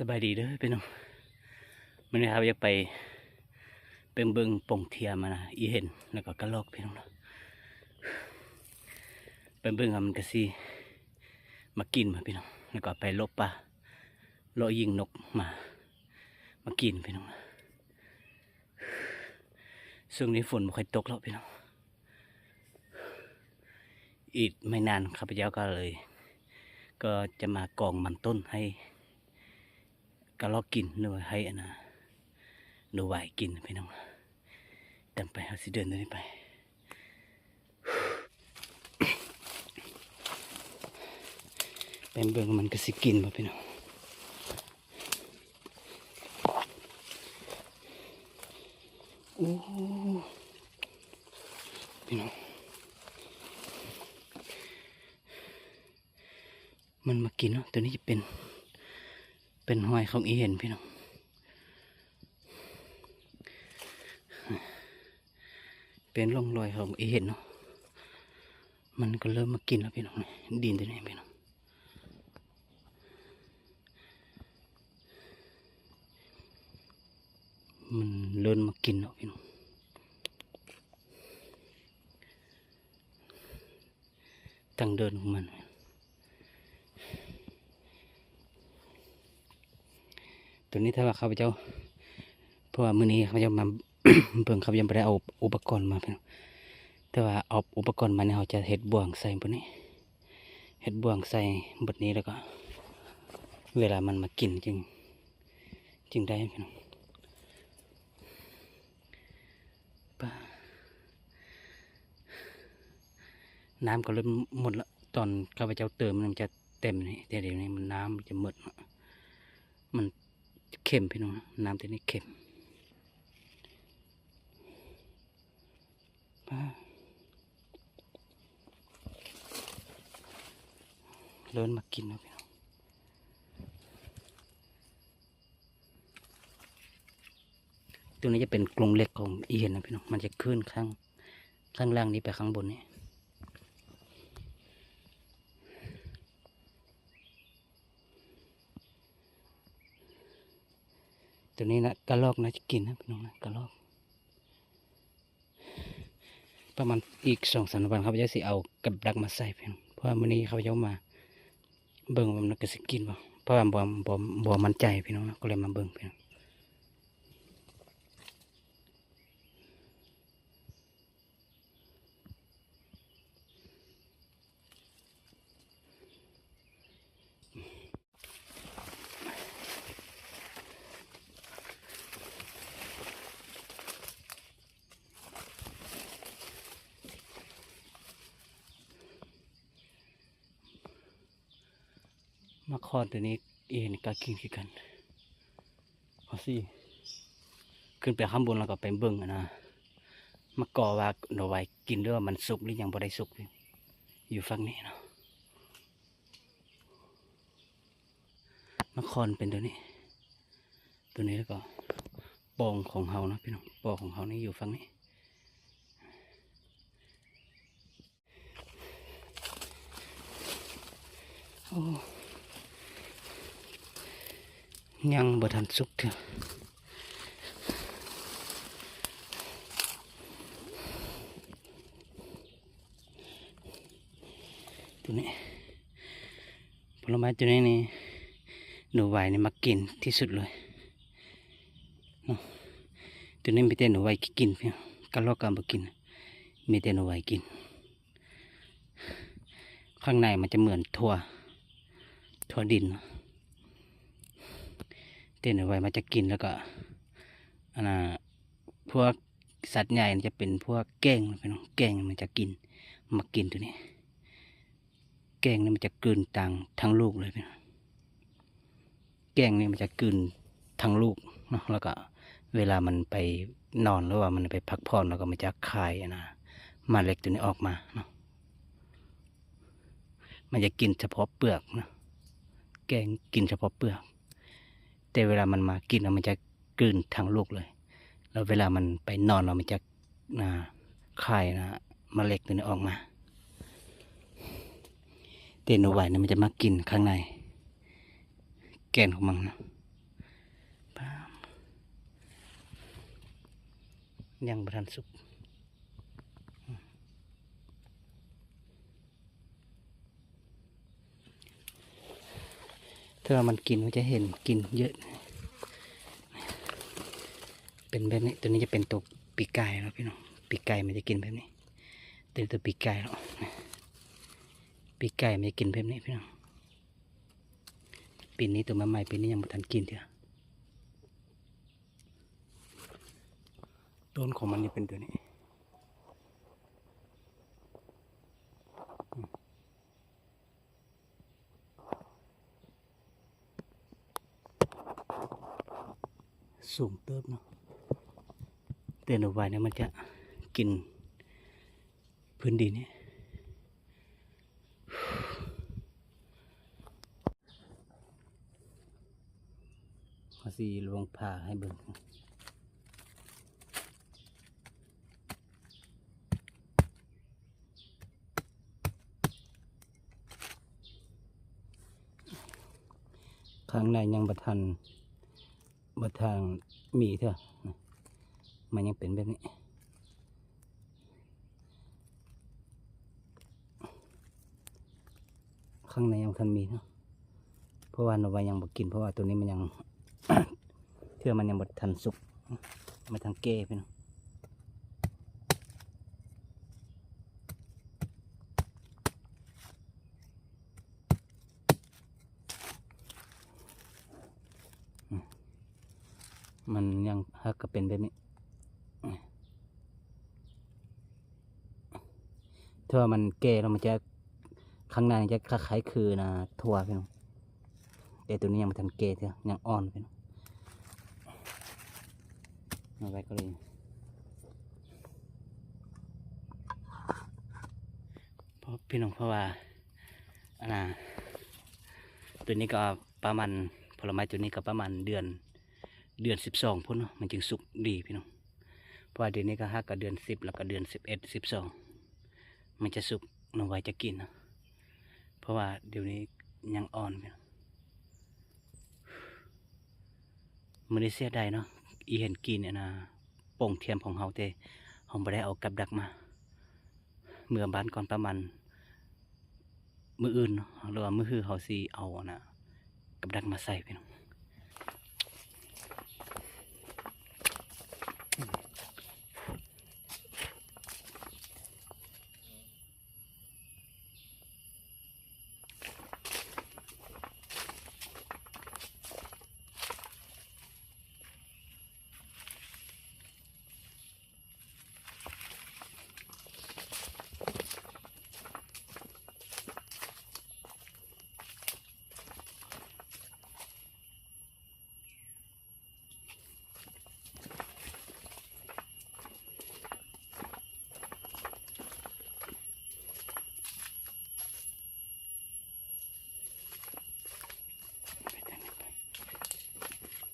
สบายดีเด้อพี่น้องมันนี้ครับอยากไปเป็นเบิงป่งเทียมานะอีเห็นแล้วก็กระลอกพี่น้องเนาะเป็นเบิงอะมันก็สิมากินมาพี่น้องแล้วก็ไปลบปลาลาะยิงนกมา มากินพี่น้องนะช่วงนี้ฝนไม่ค่อยตกแล้วพี่น้องอีกไม่นานข้าพเจ้าก็เลย ก็จะมากองมันต้นให้ กระลอกกินหรือว่าให้อนะหนูไหวกินพี่น้องดังไปเอาสิเดินตัวนี้ไปเป็นเบิ่งมันก็สิกินบ่พี่น้องโอ้พี่น้องมันมากินเนาะตัวนี้จะเป็น เป็นหอยของอีเห็นพี่น้องเป็นร่องรอยของอีเห็นเนาะมันก็เริ่มมากินแล้วพี่น้องดินตัวนี้พี่น้องมันเริ่มมากินแล้วพี่น้องตั้งเดินของมัน ตัวนี้ถ้าว่าข้าพเจ้า เพราะว่ามื้อนี้ข้าพเจ้ามาเพิ่งข้าพเจ้าไม่ได้เอาอุปกรณ์มาเพียงแต่ว่าเอาอุปกรณ์มาเนี่ยเราจะเห็ดบ่วงใส่บนนี้เห็ดบ่วงใส่บทนี้แล้วก็ เวลามันมากินจึง จึงได้พี่น้องป้าน้ำก็เริ่มหมดละตอนข้าพเจ้าเติมมันจะเต็มนี่แต่เดี๋ยวนี้มันน้ำมันจะหมด มัน เค็มพี่น้องน้ำตัวนี้เค็มเลิ่นมากินแล้วพี่น้องตัวนี้จะเป็นกรงเล็กของอีเห็นนะพี่น้องมันจะขึ้นข้างข้างล่างนี้ไปข้างบนนี้ ตัวนี้นะกระลอกนะจะกินนะพี่น้องนะกระลอก ประมาณอีกสองสามวันเขาจะสิเอากับดักมาใส่เพียงเพราะวันนี้เขาจะมา เบิ่งว่ามันก็สิกินบ่เพราะว่าบ่บ่บ่มั่นใจพี่น้องนะก็เลยมาเบิ่งเพียง มาคอนตัวนี้เอ็นก็กินคือกันเอาสิขึ้นไปข้างบนแล้วก็ไปเบิ่งนะมาก่อว่าหน่อไว้กินด้วยมันสุกหรือยังบ่ได้สุกอยู่ฝั่งนี้เนาะมาคอนเป็นตัวนี้ ตัวนี้แล้วก็ปองของเฮานะพี่น้องปองของเฮานี่อยู่ฝั่งนี้โอ้ ยังบ่ทันสุกเถอะตัวนี้ผลไม้ตัวนี้นี่หนูไหวนี่มากินที่สุดเลยตัวนี้มีแต่หนูไหวกินเพียงกะรอกกำบกิน มีแต่หนูไหวกิน ข้างในมันจะเหมือนถั่วถั่วดินเนอะ เต้นเอาไว้มันจะกินแล้วก็อันน่ะพวกสัตว์ใหญ่จะเป็นพวกแก้งนะพี่น้องแก้งมันจะกินมากินตัวนี้ แก้งนี่มันจะกลืนตังทั้งลูกเลยพี่น้องแก้งนี่มันจะกลืนทั้งลูกเนาะแล้วก็เวลามันไปนอนหรือว่ามันไปพักผ่อนแล้วก็มันจะคายนะมาเล็กตัวนี้ออกมาเนาะมันจะกินเฉพาะเปลือกนะแกงกินเฉพาะเปลือก แต่เวลามันมากินมันจะกลืนทางลูกเลย แล้วเวลามันไปนอนเรามันจะนะคายนะมเมล็ดตัวนี้ออกมาเตนไหวนะมันจะมากินข้างใน แกนของมันนะยังบรันสุก ถ้ามันกินมันจะเห็นกินเยอะ เป็นแบบนี้ตัวนี้จะเป็นตัวปีกไก่แล้วพี่น้องปีกไก่มันจะกินแบบนี้ตัวนี้ตัวปีกไก่แล้วปีกไก่มันจะกินแบบนี้พี่น้องปีนี้ตัวมาใหม่ปีนี้ยังไม่ทันกินเถอะต้นของมันนี่เป็นตัวนี้ สูงเติบเนาะเตือนเอาไว้เนี่ยมันจะกินพื้นดินเนี่ยขอสีลวงผ่าให้เบิ่งข้างในยังบัทัน มาทางมีเถอะมันยังเป็นแบบนี้ข้างในยังทันมีเนาะเพราะว่าหนูว่ายังบอกิน เพราะว่าตัวนี้มันยัง เทื่อมันยังบดทันสุกมาทางเก้ไปเนาะ มันยังฮักก็เป็นแบบนี้ถ้ามันแก่แล้วมันจะข้างในจะคล้ายๆคือนะถั่วพี่น้องแต่ตัวนี้ยังไม่ทันแก่เท่ายังอ่อนพี่น้องเอาไว้ก็เลยเพราะพี่น้องเพราะว่าอันน่ะตัวนี้ก็ประมาณผลไม้ตัวนี้ก็ประมาณเดือน เดือนสิบสองพุ่นเนาะมันจึงสุกดีพี่น้องเพราะว่าเดือนนี้ก็ห้ากับเดือนสิบแล้วก็เดือนสิบเอ็ดสิบสองมันจะสุกน้องไว้จะกินนะเพราะว่าเดี๋ยวนี้ยังอ่อนอยู่มันได้เสียดายเนาะอีเห็นกินเนี่ยนะโป่งเทียมของเฮาเตเฮาบ่ได้เอากับดักมาเมื่อบ้านก่อนประมาณมืออื่นหรือว่ามือฮือเฮาสิเอานะกับดักมาใส่พี่น้อง